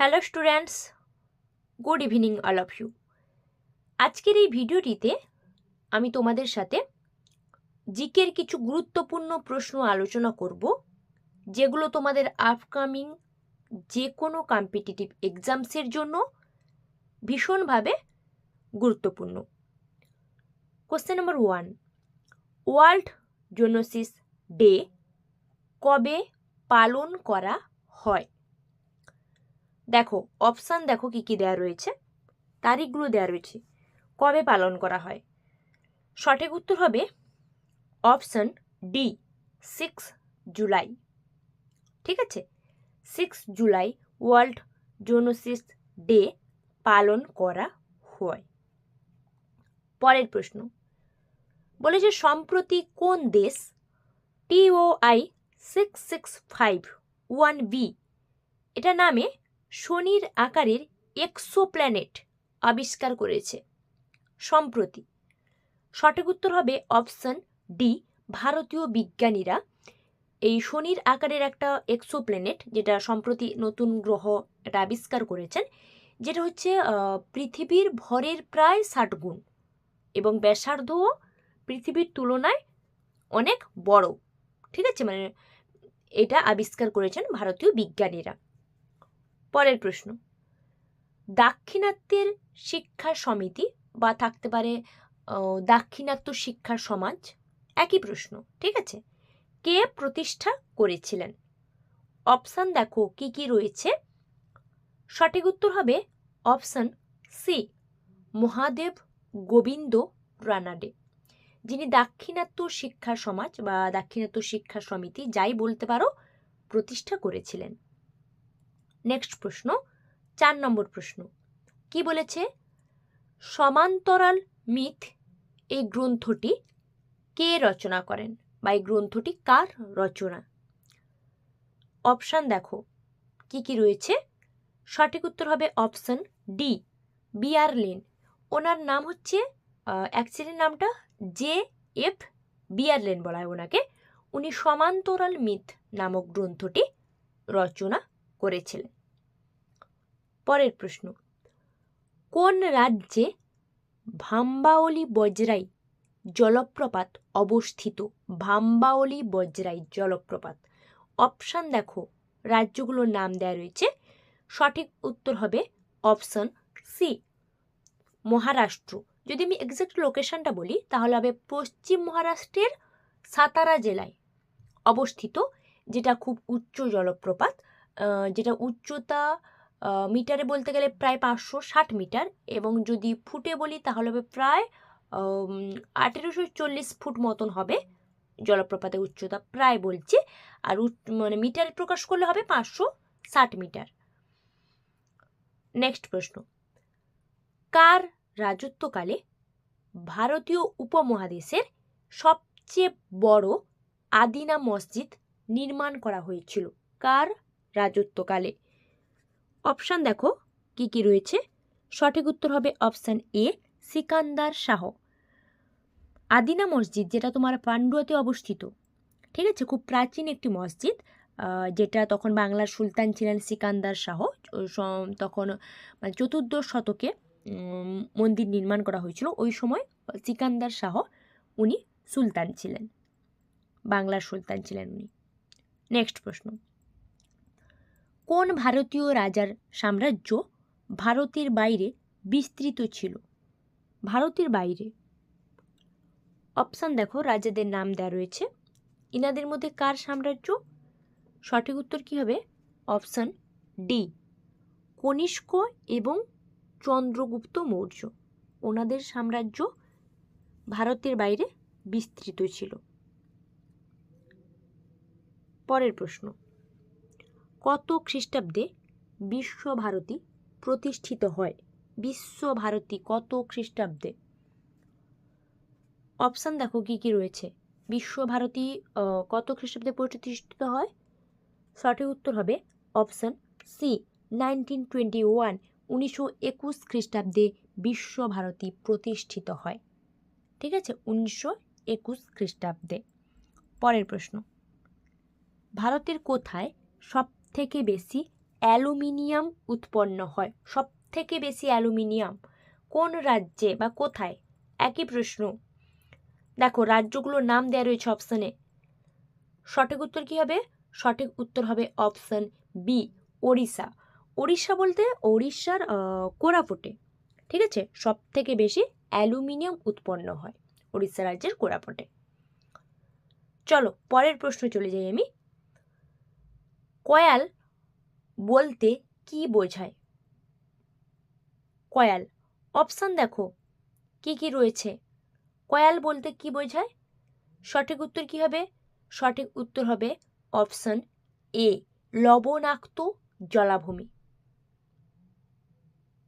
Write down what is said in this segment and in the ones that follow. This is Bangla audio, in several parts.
Hello students good evening all of you আজকের এই ভিডিওটিতে আমি তোমাদের সাথে জিকের কিছু গুরুত্বপূর্ণ প্রশ্ন আলোচনা করব, যেগুলো তোমাদের আপকামিং যে কোনো কম্পিটিটিভ এক্সামসের জন্য ভীষণভাবে গুরুত্বপূর্ণ। Question number one world zoonosis day কবে পালন করা হয়? দেখো অপশান দেখো কি কি দেওয়া রয়েছে। তারিখগুলো দেওয়া রয়েছে। কবে পালন করা হয়? সঠিক উত্তর হবে অপশান ডি সিক্স জুলাই ঠিক আছে? Six July world zoonosis day পালন করা হয়। পরের প্রশ্ন, বলেছে সম্প্রতি কোন দেশ TOI six six five one B এটা নামে শনির আকারের এক্সোপ্ল্যানেট আবিষ্কার করেছে। সম্প্রতি সঠিক উত্তর হবে অপশন ডি, ভারতীয় বিজ্ঞানীরা। এই শনির আকারের একটা এক্সোপ্ল্যানেট যেটা সম্প্রতি নতুন গ্রহ এটা আবিষ্কার করেছেন, যেটা হচ্ছে পৃথিবীর ভরের প্রায় ষাট গুণ এবং ব্যাসার্ধও পৃথিবীর তুলনায় অনেক বড়। ঠিক আছে? মানে এটা আবিষ্কার করেছেন ভারতীয় বিজ্ঞানীরা। পরের প্রশ্ন। দাক্ষিণাত্যের শিক্ষা সমিতি বা থাকতে পারে দাক্ষিণাত্য শিক্ষা সমাজ? একই প্রশ্ন, ঠিক আছে? কে প্রতিষ্ঠা করেছিলেন? অপশান দেখো, কি কি রয়েছে? সঠিক উত্তর হবে অপশান সি, মহাদেব গোবিন্দ রানাডে। যিনি দাক্ষিণাত্য শিক্ষা সমাজ বা দাক্ষিণাত্য শিক্ষা সমিতি, যাই বলতে পারো, প্রতিষ্ঠা করেছিলেন। নেক্সট প্রশ্ন, চার নম্বর প্রশ্ন। কি বলেছে? সমান্তরাল মিথ এই গ্রন্থটি কে রচনা করেন বা এই গ্রন্থটি কার রচনা? অপশান দেখো। কি কি রয়েছে? সঠিক উত্তর হবে option D B R Lane. ওনার নাম হচ্ছে অ্যাকচুয়ালি নামটা জে এফ বিআর লেন বলা হয় ওনাকে। উনি সমান্তরাল মিথ নামক গ্রন্থটি রচনা করেছিলেন। পরের প্রশ্ন, কোন রাজ্যে ভাম্বাওলি বজরাই জলপ্রপাত অবস্থিত? ভাম্বাওলি বজরাই জলপ্রপাত। অপশান দেখো, রাজ্যগুলোর নাম দেওয়া রয়েছে। সঠিক উত্তর হবে অপশান সি মহারাষ্ট্র। যদি আমি এক্সাক্ট লোকেশনটা বলি, তাহলে হবে পশ্চিম মহারাষ্ট্রের সাতারা জেলায় অবস্থিত, যেটা খুব উচ্চ জলপ্রপাত। যেটা উচ্চতা মিটারে বলতে গেলে প্রায় পাঁচশো ষাট মিটার এবং যদি ফুটে বলি তাহলে হবে প্রায় আঠেরোশো চল্লিশ ফুট মতন হবে জলপ্রপাতের উচ্চতা প্রায় বলছি। আর মানে মিটারে প্রকাশ করলে হবে পাঁচশো ষাট মিটার। নেক্সট প্রশ্ন। কার রাজত্বকালে ভারতীয় উপমহাদেশের সবচেয়ে বড় আদিনা মসজিদ নির্মাণ করা হয়েছিল? কার রাজত্বকালে। অপশান দেখো, কি কি রয়েছে? সঠিক উত্তর হবে অপশান এ সিকান্দার শাহ। আদিনা মসজিদ, যেটা তোমার পান্ডুয়াতে অবস্থিত। ঠিক আছে? খুব প্রাচীন একটি মসজিদ যেটা তখন বাংলার সুলতান ছিলেন সিকান্দার শাহ। তখন মানে চতুর্দশ শতকে মন্দির নির্মাণ করা হয়েছিল। ওই সময় সিকান্দার শাহ উনি সুলতান ছিলেন। বাংলার সুলতান ছিলেন উনি। নেক্সট প্রশ্ন। কোন ভারতীয় রাজার সাম্রাজ্য ভারতের বাইরে বিস্তৃত ছিল? ভারতের বাইরে। অপশান দেখো, রাজাদের নাম দেওয়া রয়েছে। ইনাদের মধ্যে কার সাম্রাজ্য? সঠিক উত্তর কী হবে? অপশান ডি কনিষ্ক এবং চন্দ্রগুপ্ত মৌর্য। ওনাদের সাম্রাজ্য ভারতের বাইরে বিস্তৃত ছিল। পরের প্রশ্ন কত খ্রিস্টাব্দে বিশ্বভারতী প্রতিষ্ঠিত হয়? বিশ্বভারতী কত খ্রিস্টাব্দে? অপশান দেখো কি কি রয়েছে। বিশ্বভারতী কত খ্রিস্টাব্দে প্রতিষ্ঠিত হয়? সঠিক উত্তর হবে option C nineteen twenty one উনিশশো একুশ খ্রিস্টাব্দে বিশ্বভারতী প্রতিষ্ঠিত হয়। ঠিক আছে? উনিশশো একুশ খ্রিস্টাব্দে। পরের প্রশ্ন। ভারতের কোথায় সব থেকে বেশি অ্যালুমিনিয়াম উৎপন্ন হয়। সব থেকে বেশি অ্যালুমিনিয়াম কোন রাজ্যে বা কোথায়? একই প্রশ্ন। দেখো, রাজ্যগুলোর নাম দেওয়া রয়েছে অপশানে সঠিক উত্তর কী হবে? সঠিক উত্তর হবে অপশান বি ওড়িশা। ওড়িশা বলতে ওড়িশার কোরাপুটে। ঠিক আছে? সব থেকে বেশি অ্যালুমিনিয়াম উৎপন্ন হয় ওড়িশা রাজ্যের কোরাপুটে। চলো, পরের প্রশ্ন চলে যাই আমি। কয়াল বলতে কি বোঝায়? কয়াল অপশান দেখো। কি কি রয়েছে? কয়াল বলতে কি বোঝায়? সঠিক উত্তর কি হবে? সঠিক উত্তর হবে অপশন এ লবণাক্ত জলাভূমি।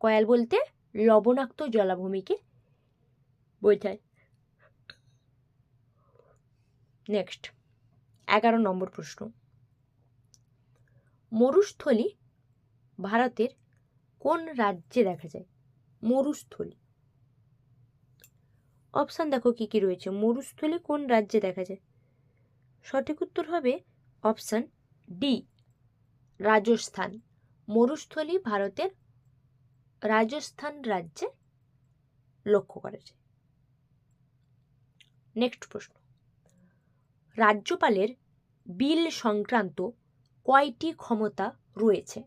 কয়াল বলতে লবণাক্ত জলাভূমিকে বোঝায়। নেক্সট এগারো নম্বর প্রশ্ন। মরুস্থলী ভারতের কোন রাজ্যে দেখা যায়? মরুস্থলী। অপশান দেখো কি কি রয়েছে। মরুস্থলী কোন রাজ্যে দেখা যায়? সঠিক উত্তর হবে অপশান ডি রাজস্থান। মরুস্থলী ভারতের রাজস্থান রাজ্যে লক্ষ্য করা যায়। নেক্সট প্রশ্ন। রাজ্যপালের বিল সংক্রান্ত কয়টি ক্ষমতা রয়েছে?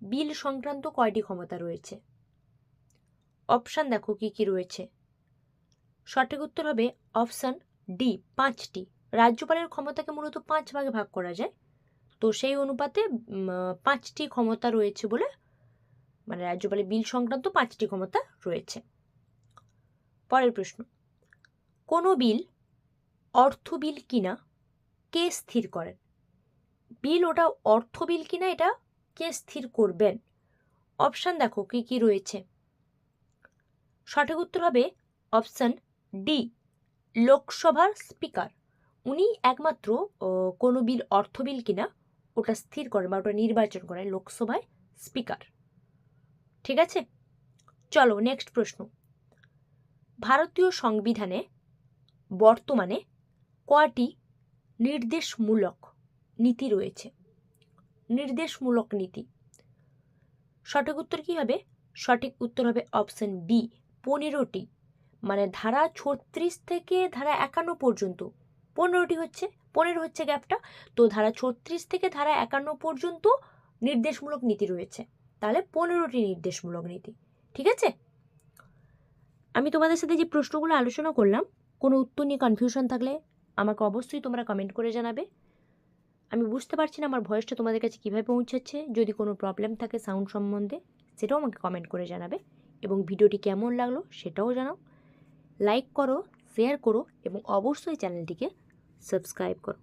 বিল সংক্রান্ত কয়টি ক্ষমতা রয়েছে? অপশান দেখো কি কি রয়েছে। সঠিক উত্তর হবে অপশান ডি, পাঁচটি। রাজ্যপালের ক্ষমতাকে মূলত পাঁচ ভাগে ভাগ করা যায়। তো সেই অনুপাতে পাঁচটি ক্ষমতা রয়েছে বলে মানে রাজ্যপালের বিল সংক্রান্ত পাঁচটি ক্ষমতা রয়েছে। পরের প্রশ্ন, কোনো বিল অর্থ বিল কিনা? কে স্থির করেন? বিল ওটা অর্থ বিল কিনা এটা? কে স্থির করবেন? অপশান দেখো কি কি রয়েছে। সঠিক উত্তর হবে অপশান ডি, লোকসভার স্পিকার। উনি একমাত্র কোনো বিল, অর্থ বিল কিনা ওটা স্থির করেন বা ওটা নির্বাচন করেন লোকসভায় স্পিকার। ঠিক আছে? চলো নেক্সট প্রশ্ন। ভারতীয় সংবিধানে বর্তমানে কয়টি নির্দেশমূলক নীতি রয়েছে। নির্দেশমূলক নীতি। সঠিক উত্তর কি হবে? সঠিক উত্তর হবে অপশন বি পনেরোটি। মানে ধারা ছত্রিশ থেকে ধারা একান্ন পর্যন্ত। পনেরোটি হচ্ছে, পনেরো হচ্ছে গ্যাপটা তো ধারা ছত্রিশ থেকে ধারা একান্ন পর্যন্ত নির্দেশমূলক নীতি রয়েছে। তাহলে পনেরোটি নির্দেশমূলক নীতি। ঠিক আছে? আমি তোমাদের সাথে যে প্রশ্নগুলো আলোচনা করলাম, কোনো উত্তর নিয়ে কনফিউশন থাকলে আমাকে অবশ্যই তোমরা কমেন্ট করে জানাবে। আমি বুঝতে পারছি না আমার ভয়েসটা তোমাদের কাছে কীভাবে পৌঁছাচ্ছে যদি কোনো প্রবলেম থাকে সাউন্ড সম্বন্ধে, সেটাও আমাকে কমেন্ট করে জানাবে এবং ভিডিওটি কেমন লাগল সেটাও জানাও। লাইক করো শেয়ার করো এবং অবশ্যই চ্যানেলটিকে সাবস্ক্রাইব করো।